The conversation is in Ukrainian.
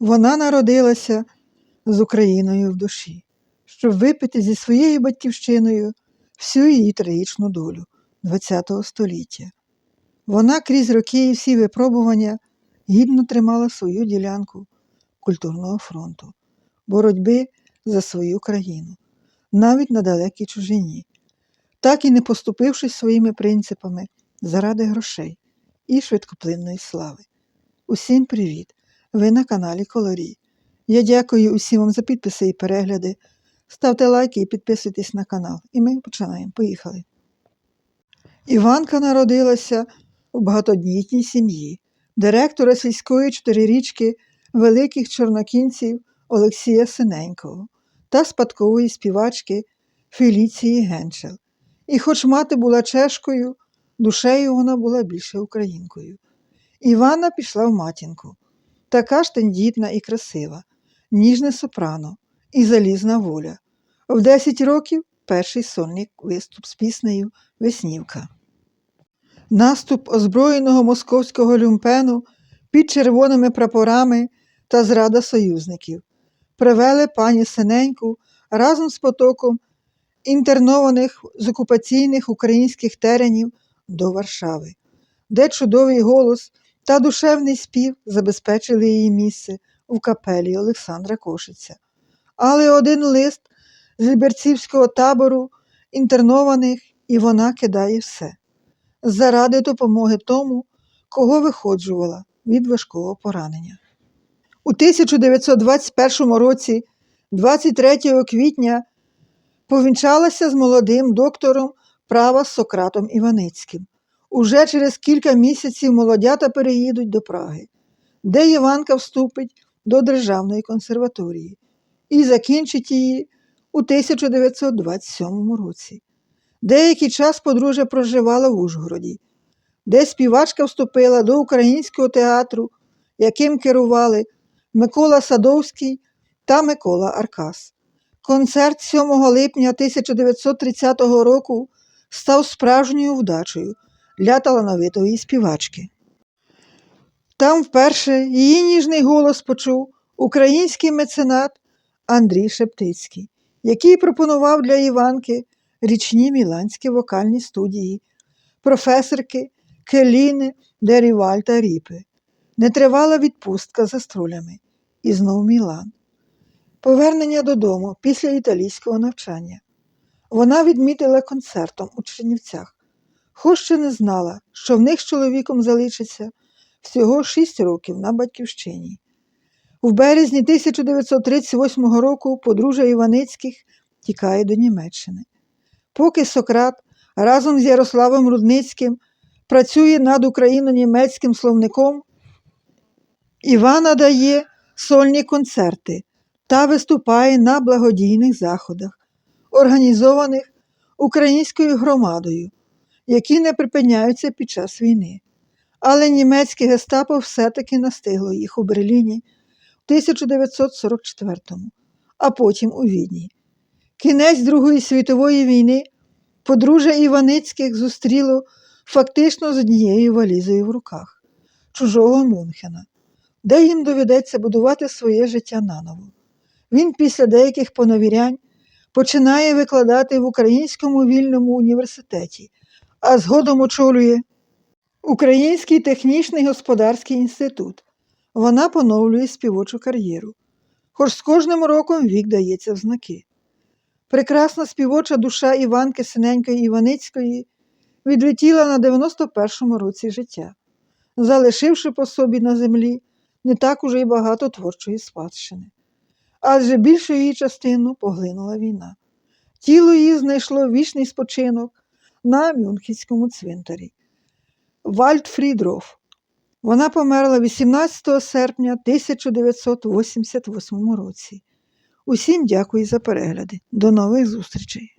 Вона народилася з Україною в душі, щоб випити зі своєю батьківщиною всю її трагічну долю ХХ століття. Вона крізь роки і всі випробування гідно тримала свою ділянку культурного фронту, боротьби за свою країну, навіть на далекій чужині, так і не поступившись своїми принципами заради грошей і швидкоплинної слави. Усім привіт! Ви на каналі Колорі. Я дякую усім вам за підписи і перегляди. Ставте лайки і підписуйтесь на канал. І ми починаємо. Поїхали. Іванка народилася у багатодітній сім'ї, директора сільської чотирирічки великих чорнокінців Олексія Синенького та спадкової співачки Феліції Генчел. І хоч мати була чешкою, душею вона була більше українкою. Івана пішла в матінку, така ж тендітна і красива, ніжне сопрано і залізна воля. В 10 років перший сольний виступ з піснею Веснівка. Наступ озброєного московського люмпену під червоними прапорами та зрада союзників привели пані Синеньку разом з потоком інтернованих з окупаційних українських теренів до Варшави, де чудовий голос та душевний спів забезпечили її місце в капелі Олександра Кошиця. Але один лист з ліберцівського табору інтернованих, і вона кидає все заради допомоги тому, кого виходжувала від важкого поранення. У 1921 році, 23 квітня, повінчалася з молодим доктором права Сократом Іваницьким. Уже через кілька місяців молодята переїдуть до Праги, де Іванка вступить до Державної консерваторії і закінчить її у 1927 році. Деякий час подружжя проживала в Ужгороді, де співачка вступила до українського театру, яким керували Микола Садовський та Микола Аркас. Концерт 7 липня 1930 року став справжньою вдачею для талановитої співачки. Там вперше її ніжний голос почув український меценат Андрій Шептицький, який пропонував для Іванки річні міланські вокальні студії, професорки Келіни Деріваль та Ріпи. Нетривала відпустка за струлями і знов Мілан. Повернення додому після італійського навчання. Вона відмітила концертом у Чернівцях, хоч ще не знала, що в них з чоловіком залишиться всього шість років на батьківщині. В березні 1938 року подружжя Іваницьких тікає до Німеччини. Поки Сократ разом з Ярославом Рудницьким працює над україно-німецьким словником, Івана дає сольні концерти та виступає на благодійних заходах, організованих українською громадою, які не припиняються під час війни. Але німецьке гестапо все-таки настигло їх у Берліні в 1944-му, а потім у Відні. Кінець Другої світової війни подружжя Іваницьких зустріло фактично з однією валізою в руках чужого Мюнхена, де їм доведеться будувати своє життя наново. Він після деяких поневірянь починає викладати в Українському вільному університеті, а згодом очолює Український технічний господарський інститут. Вона поновлює співочу кар'єру. Хоч з кожним роком вік дається в знаки. Прекрасна співоча душа Іванки Синенької Іваницької відлетіла на 91-му році життя, залишивши по собі на землі не так уже й багато творчої спадщини. Адже більшу її частину поглинула війна. Тіло її знайшло вічний спочинок на Мюнхенському цвинтарі. Вальдфрідроф. Вона померла 18 серпня 1988 році. Усім дякую за перегляди. До нових зустрічей!